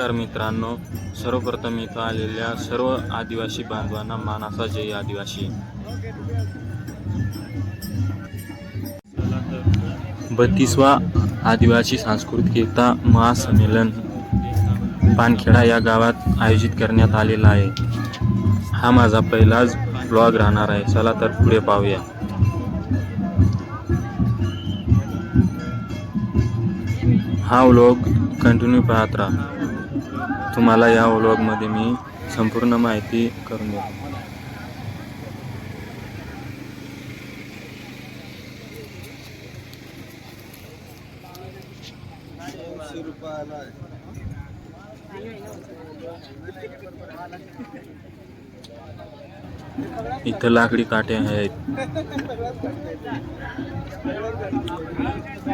नमस्कार मित्रांनो सर्वप्रथम इथं आलेल्या सर्व आदिवासी बांधवांना मानाचा जय आदिवासी. बत्तीसवा आदिवासी सांस्कृतिक एकता महासंमेलन पानखेडा या गावात आयोजित करण्यात आलेला आहे. हा माझा पहिलाच ब्लॉग राहणार आहे. चला तर पुढे पाहूया. हा व्लॉग कंटिन्यू पाहत राहा. तुम्हाला या व्लॉगमध्ये मी संपूर्ण माहिती करून देतो. इथं लाकडी काटे आहेत.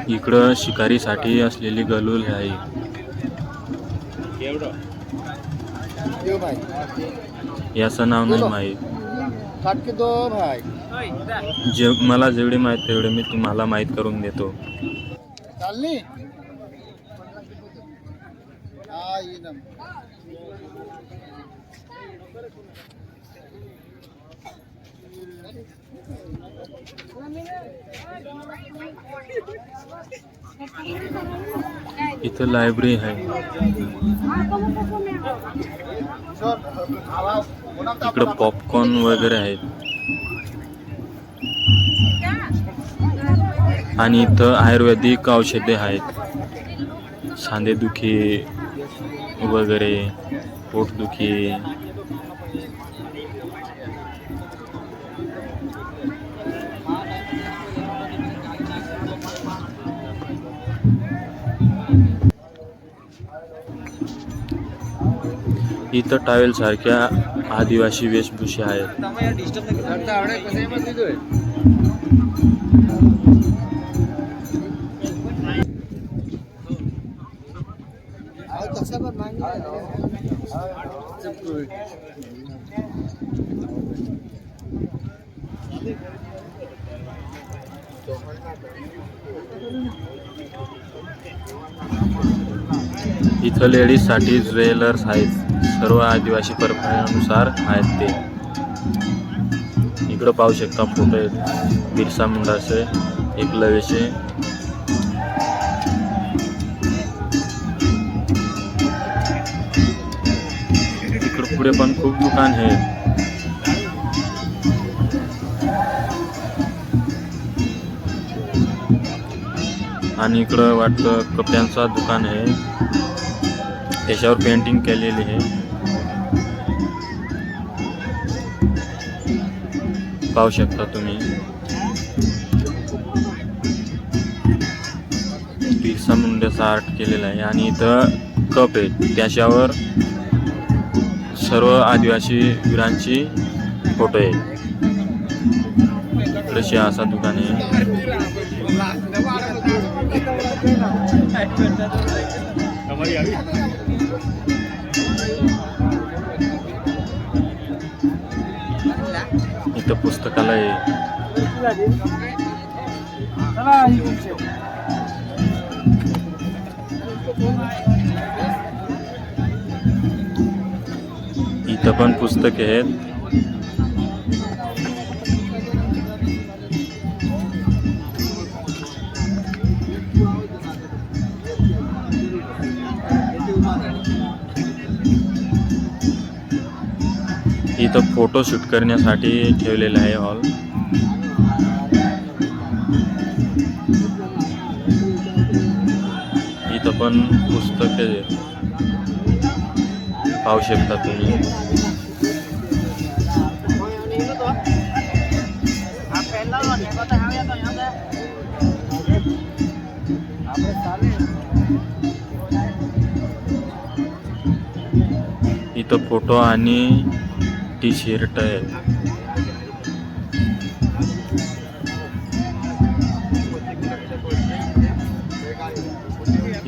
इकडं शिकारीसाठी असलेली गलूल आहे. यो भाई. याचं नाव नाही माहीत. काट के दो भाई जे. मला जेवढे माहीत तेवढे मी तुम्हाला माहीत करून देतो. हा ना. इथं लायब्ररी आहे. इकडं पॉपकॉर्न वगैरे आहेत. आणि इथं आयुर्वेदिक औषधे आहेत. सांधेदुखी वगैरे पोटदुखी इथं टावेल सारख्या आदिवासी वेशभूषा आहेत. इथं लेडीजसाठी ज्वेलर्स आहेत. सर्व आदिवासी परंपरेनुसार आहेत ते. इकडं पाहू शकता फोटो आहेत बिरसा मुंडाचे एकलव्यचे इकडं पुढे पण खूप दुकान आहे. आणि इकडं वाटतं कपड्यांचा दुकान आहे. त्याच्यावर पेंटिंग केलेली आहे. पाहू शकता तुम्ही. बिरसा मुंड्याचा आर्ट केलेला आहे आणि इथं कप आहे त्याच्यावर सर्व आदिवासी वीरांची फोटो आहे इकडे असा दुकान आहे. पुस्तकालय. इथं पण पुस्तके आहेत. इथं फोटो शूट करण्यासाठी ठेवलेलं आहे हॉल. इथं पण पुस्तके पाहू शकता तुम्ही. इथं फोटो आणि टी शर्ट आहे.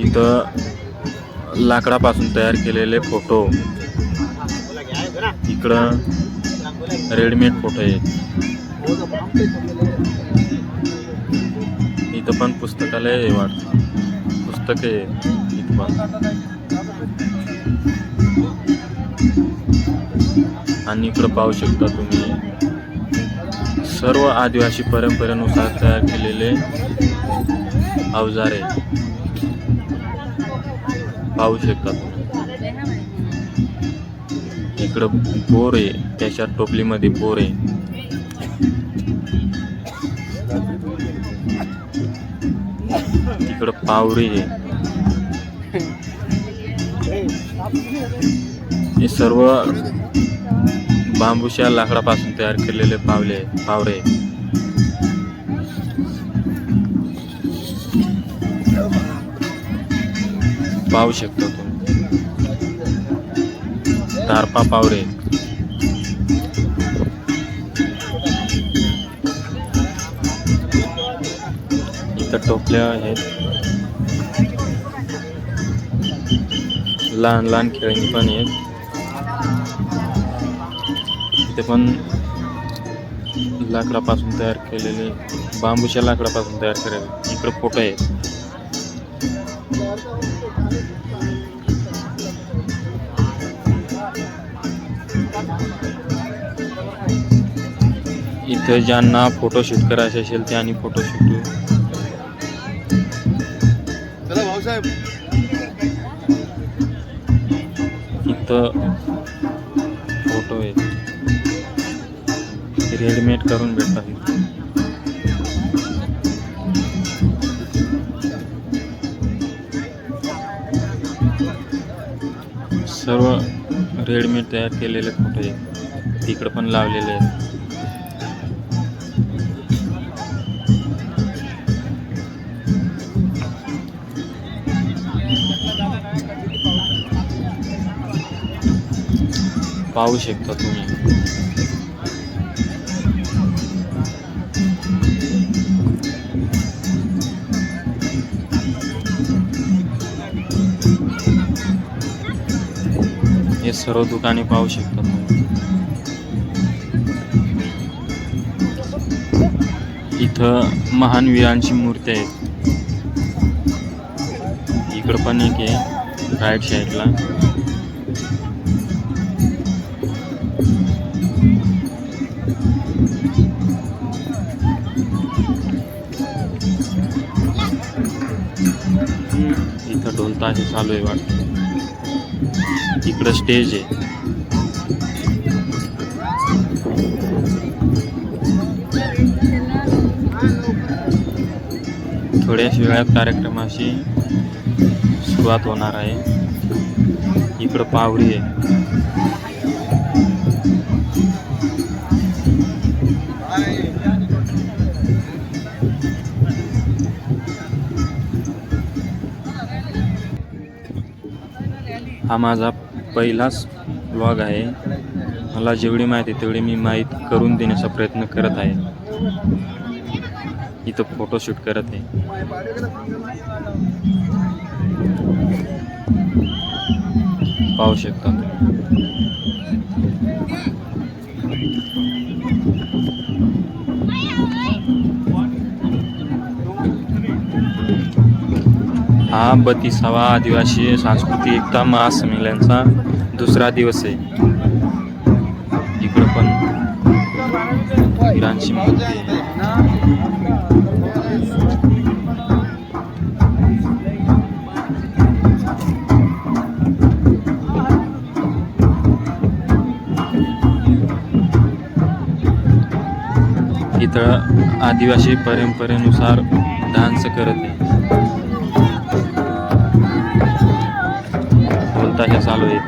इथं लाकडापासून तयार केलेले फोटो. इकडं रेडिमेड फोटो आहेत. इथं पण पुस्तकालय वाट. पुस्तक आहे. इथं पण. आणि इकडं पाहू शकता तुम्ही. सर्व आदिवासी परंपरेनुसार तयार केलेले अवजारे. पाहू शकता तुम्ही. इकडं बोर आहे त्याच्या टोपलीमध्ये बोर आहे. इकडं पावरी आहे. हे सर्व बांबूच्या लाकडापासून तयार केलेले पावले पावरे. पाहू शकता तुम्ही. तारपा पावरे. इथं टोपल्या आहेत. लहान लहान खेळणी पण आहेत. इथे पण लाकडापासून तयार केलेले बांबूच्या लाकडापासून तयार केलेले. इकडे फोटो आहेत इथं ज्यांना फोटोशूट करायचे असेल त्यांनी फोटोशूट चला भाऊसाहेब. इथं रेडीमेड करून भेटतात. सर्व रेडीमेड तयार केलेले फोटो आहेत तिकडं पण लावलेले आहेत. पाहू शकता तुम्ही. हे सर्व दुकाने पाहू शकता इथं महान वीरांची मूर्ती आहे. इकडं पण एक आहे राईट साईडला इथं ढोलताशी चालू आहे वाटतं. इकडं स्टेज आहे. थोड्याच वेळात कार्यक्रमाशी सुरुवात होणार आहे. इकडं पावरी आहे. हा माझा पहिलाच ब्लॉग आहे. मला जेवढी माहिती आहे तेवढी मी माहीत करून देण्याचा प्रयत्न करत आहे. इथं फोटोशूट करत आहे. पाहू शकता हा बत्तीसावा आदिवासी सांस्कृतिक एकता महासंमेलनचा दुसरा दिवस आहे. इकडं पण वीरांची इथं आदिवासी परंपरेनुसार डान्स करत आहे. ढोलताशा चालू आहे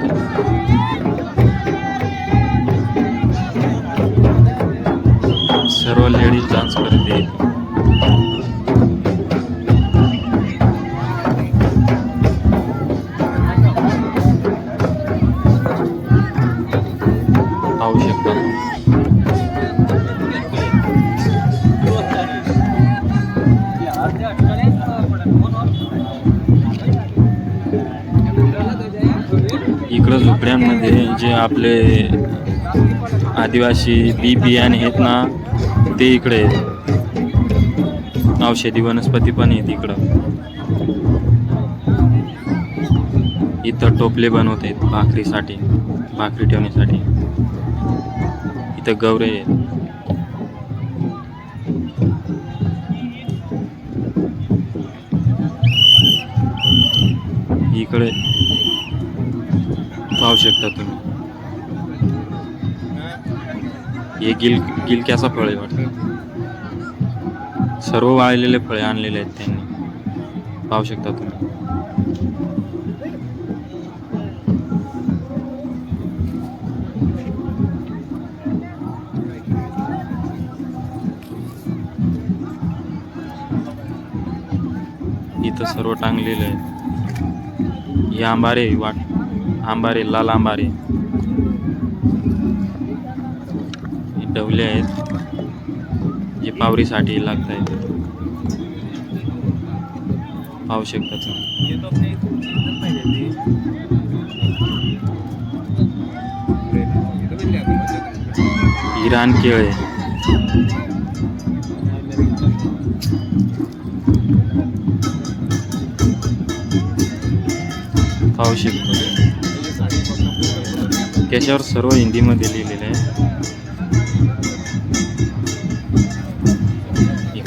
सर्व लेडीज डान्स करते आपले आदिवासी बी बियाणे आहेत ना ते इकडे आहेत. औषधी वनस्पती पण आहेत इकडं. इथं टोपले बनवते भाकरीसाठी भाकरी ठेवण्यासाठी. इथं गवरे आहेत. इकडे पाहू शकता तुम्ही. हे गिल गिलक्याचा फळ आहे वाटतं? सर्व वाळलेले फळे आणलेले आहेत त्यांनी. पाहू शकता तुम्ही. इथं सर्व टांगलेलं आहे हे आंबारे वाट आंबारे लाल आंबारे हे डवले आहेत जे पावरीसाठी लागत आहेत पाहू शकतात इराण इराण केळे पाहू शकतो. त्याच्यावर सर्व हिंदीमध्ये लिहिलेलं आहे.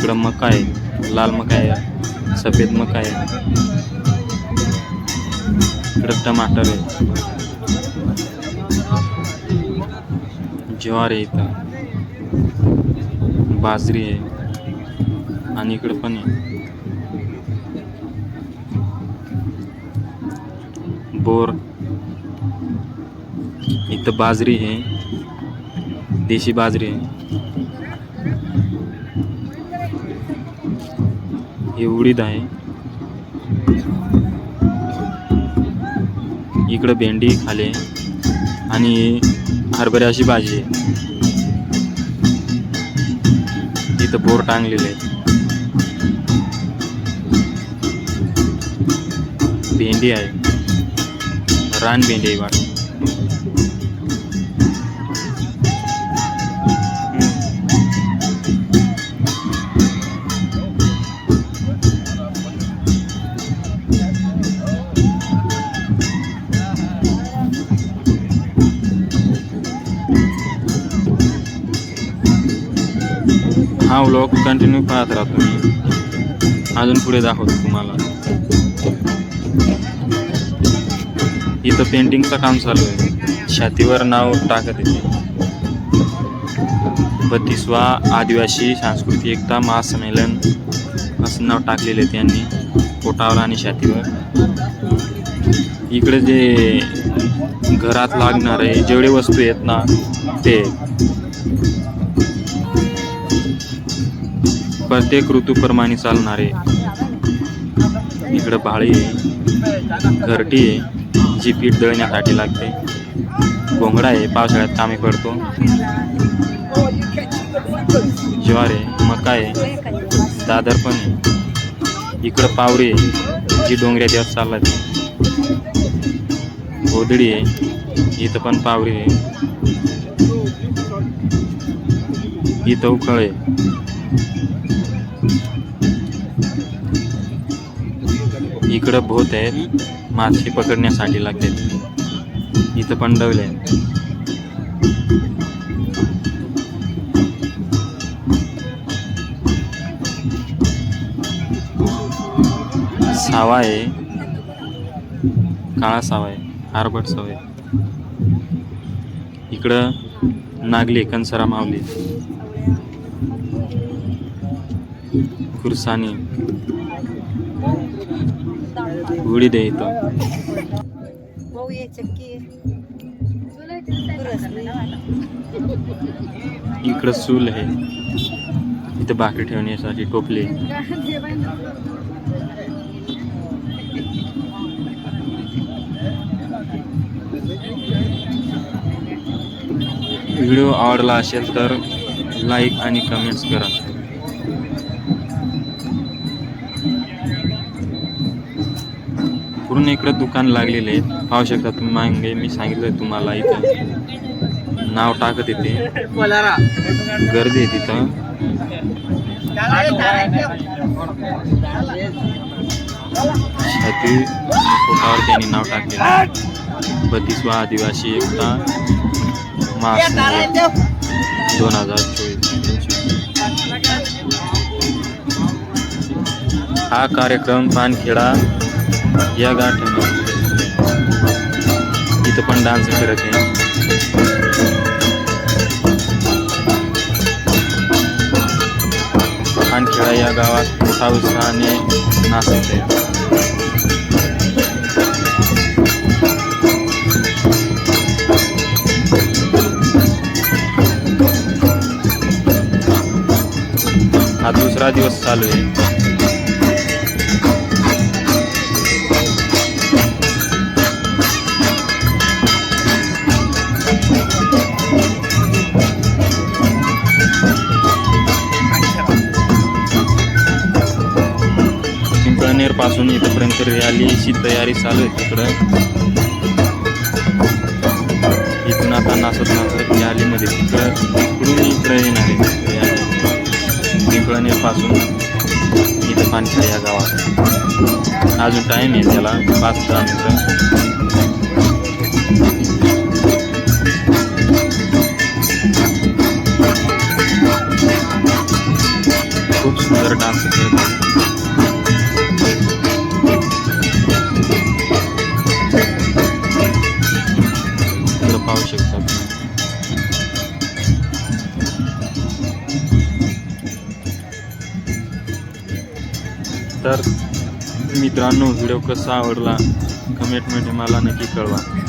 इकडं मका आहे लाल मका आहे सफेद मका आहे इकडं टमाटर आहे. ज्वार आहे इथं. बाजरी आहे. आणि इकडं पण आहे. बोर. इथं बाजरी आहे. देशी बाजरी आहे. हे उडीद आहे. इकडं भेंडी खाली आणि आणि हरभऱ्याची भाजी आहे. इथं बोर टांगलेले आहे भेंडी आहे. रान भेंडी आहे हा व्लॉग कंटिन्यू पाहत राहा तुम्ही. अजून पुढे दाखवतो तुम्हाला. इथं पेंटिंगचं काम चालू आहे. छातीवर नाव टाकत येते. बत्तीसवा आदिवासी सांस्कृतिक एकता महासंमेलन असं नाव टाकलेलं आहे त्यांनी पोटावर आणि छातीवर. इकडे जे घरात लागणारे जेवढे वस्तू आहेत ना ते. प्रत्येक ऋतूप्रमाणे चालणारे. इकडं भाळी आहे घरटी आहे जी पीठ दळण्यासाठी लागते. घोंगडा आहे पावसाळ्यात कामी पडतो ज्वार आहे मका आहे दादर पण आहे. इकडं पावरी आहे जी डोंगऱ्या दिवस चालला गोदडी आहे इथं पण पावरी आहे. इथं उखळ आहे. इकडं भोत आहेत. मासे पकडण्यासाठी लागतात इथं पण डवले आहेत. सावा आहे. काळा सावा आहे. हारबट सावा आहे. इकडं नागली कंसरा मावली खुरसानी उडीद आहे इथं इकडं चूल आहे. इथं भाकरी ठेवण्यासाठी टोपली व्हिडिओ आवडला असेल तर लाईक आणि कमेंट्स करा. पूर्ण इकडं दुकान लागलेले आहेत. पाहू शकता तुम्ही मागे मी सांगितलं तुम्हाला इथं. नाव टाकत येते. गर्दी आहे तिथं. छाती पोटावर त्यांनी नाव टाकलेलं बत्तीसवा आदिवासी एकता मार्च दोन हजार चोवीस. हा कार्यक्रम पानखेडा या गाठीनं. इथं पण डान्स करत आहे. खानखेडा या गावात मोठा उत्साहाने नाचत आहे. हा दुसरा दिवस चालू आहे. पिंपळनेर इथपर्यंत रॅलीची तयारी चालू आहे तिकडं. इथून आता नाचत नाचत रॅलीमध्ये तिकडं तिकडून इकडं येणार आहे. रॅली इथं पाणी या गावात. अजून टाईम आहे त्याला पाच दहा मिनटं. खूप सुंदर डान्स करतात मित्रांनो व्हिडिओ कसा आवडला? कमेंटमध्ये मला नक्की कळवा.